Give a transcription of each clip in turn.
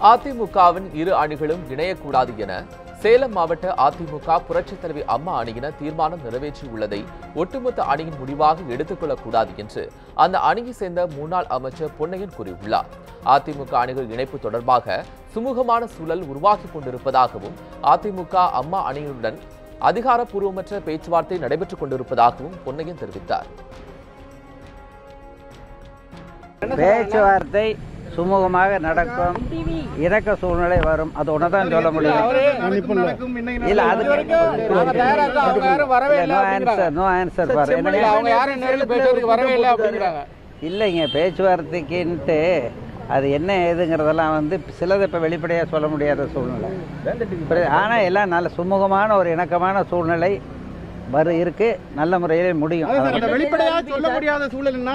அதிமுகவின் இரு அணிகளும் இணையக்கூடாது என சேலம் மாவட்ட அதிமுக புரட்சித் தலைவி அம்மா அணியினர் தீர்மானம் நிறைவேற்றியுள்ளதை ஒட்டுமொத்த அணியின் முடிவாக எடுத்துக்கொள்ளக்கூடாது என்று அந்த அணியை சேர்ந்த முன்னாள் அமைச்சர் பொன்னையன் கூறியுள்ளார். அதிமுக அணிகள் இணைப்பு தொடர்பாக சுமூகமான சூழல் உருவாகி கொண்டிருப்பதாகவும் அதிமுக அம்மா அணியினுடன் அதிகாரப்பூர்வமற்ற பேச்சுவார்த்தை நடைபெற்றுக் கொண்டிருப்பதாகவும் பொன்னையன் தெரிவித்தார். பேச்சுவார்த்தை சுமூகமாக நடக்கும் இணக்க சூழ்நிலை வரும் அது ஒன்று தான் சொல்ல முடியும் இல்ல அது நோ ஆன்சர் நோ ஆன்சர் பாரு அவங்க யாரும் நேரில் பேசுறதுக்கு வரவே இல்லை அப்படிங்கிறாங்க இல்லைங்க பேச்சுவார்த்தைக்குன்ட்டு அது என்ன ஏதுங்கிறதெல்லாம் வந்து சிலதை இப்போ வெளிப்படையாக சொல்ல முடியாத சூழ்நிலை ஆனால் எல்லாம் நல்ல சுமூகமான ஒரு இணக்கமான சூழ்நிலை வரு இருக்கு. நல்ல முறையிலே முடியும். வெளிப்படையா சொல்ல முடியாத சூழல்னா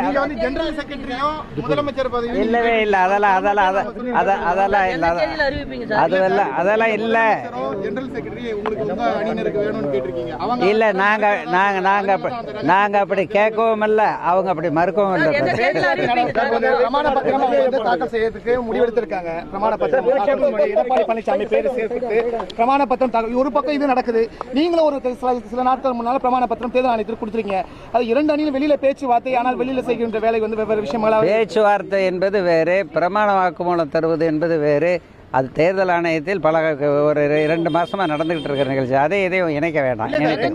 நீங்க வந்து ஜெனரல் செக்ரட்டரியோ முதலமைச்சர் பதவி இல்லவே இல்லை. அதெல்லாம் அதெல்லாம் அத- அத- அதெல்லாம் இல்லை. அத- அதெல்லாம் அதெல்லாம் இல்லை. ஜெனரல் செக்ரட்டரி உங்களுக்கு உங்க அணியினருக்கு வேணும்னு கேட்டிருக்கீங்க. அவங்க இல்ல நாங்க நாங்க நாங்க நாங்க அப்படி கேட்கவும் இல்ல. அவங்க அப்படி மறுக்கவும் இல்லை. பிரமாண பத்திரம் தாக்கல் செய்யறதுக்கு முடிவெடுத்திருக்காங்க. பிரமாண பத்திரம் எடப்பாடி பழனிசாமி பேரு சேர்த்துட்டு பிரமாண பத்திரம் ஒரு பக்கம் இது நடக்குது. நீங்களும் ஒரு சில- நாட்கள் முன்னால பிரமாண பத்திரம் தேர்தல் ஆணையத்திற்கு கொடுத்துருக்கீங்க. அது இரண்டு அணியில் வெளியில பேச்சுவார்த்தை ஆனால் வெளியில செய்கின்ற வேலை வந்து வெவ்வேறு விஷயங்களாக பேச்சுவார்த்தை என்பது வேறு பிரமாண வாக்குமூலம் தருவது என்பது வேறு. அது தேர்தல் ஆணையத்தில் பல ஒரு இரண்டு மாசமா நடந்துகிட்டு இருக்கிற நிகழ்ச்சி. அதை இதையும் இணைக்க வேண்டாம். இணைக்க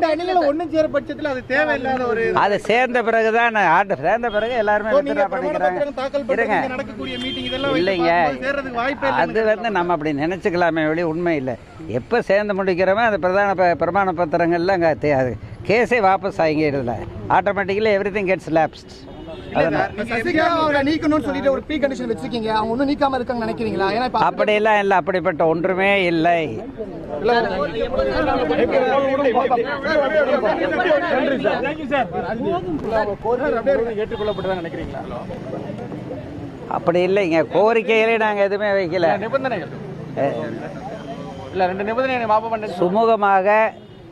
அது சேர்ந்த பிறகுதான் ஆட்டு சேர்ந்த பிறகு எல்லாருமே பண்ணிக்கிறாங்க. இல்லைங்க. அது வந்து நம்ம அப்படி நினைச்சுக்கலாமே வெளி உண்மை இல்லை. எப்போ சேர்ந்து முடிக்கிறோமோ அந்த பிரதான பிரமாண பத்திரங்கள்ல அங்கே கேஸே வாபஸ் ஆகிடுதுல. Automatically everything gets lapsed நீங்க நீக்கணும்னு சொல்லிட்டு ஒரு ப்ரீ கண்டிஷன் வச்சிருக்கீங்க. அவங்க ஒன்றும் நீக்காம இருக்காங்கன்னு நினைக்கிறீங்களா? ஏன்னா இப்ப அப்படியெல்லாம் இல்லை அப்படிப்பட்ட ஒன்றுமே இல்லை. ஏற்றுக்கொள்ளப்பட்டதா நினைக்கிறீங்களா அப்படி இல்லைங்க கோரிக்கைகளே நாங்கள் எதுவுமே வைக்கல. நிபந்தனைகள். இல்ல ரெண்டு நிபந்தனை சுமூகமாக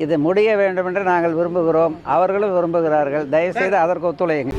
இது முடிய வேண்டும் என்று நாங்கள் விரும்புகிறோம். அவர்களும் விரும்புகிறார்கள். தயவுசெய்து அதற்கு ஒத்துழையுங்க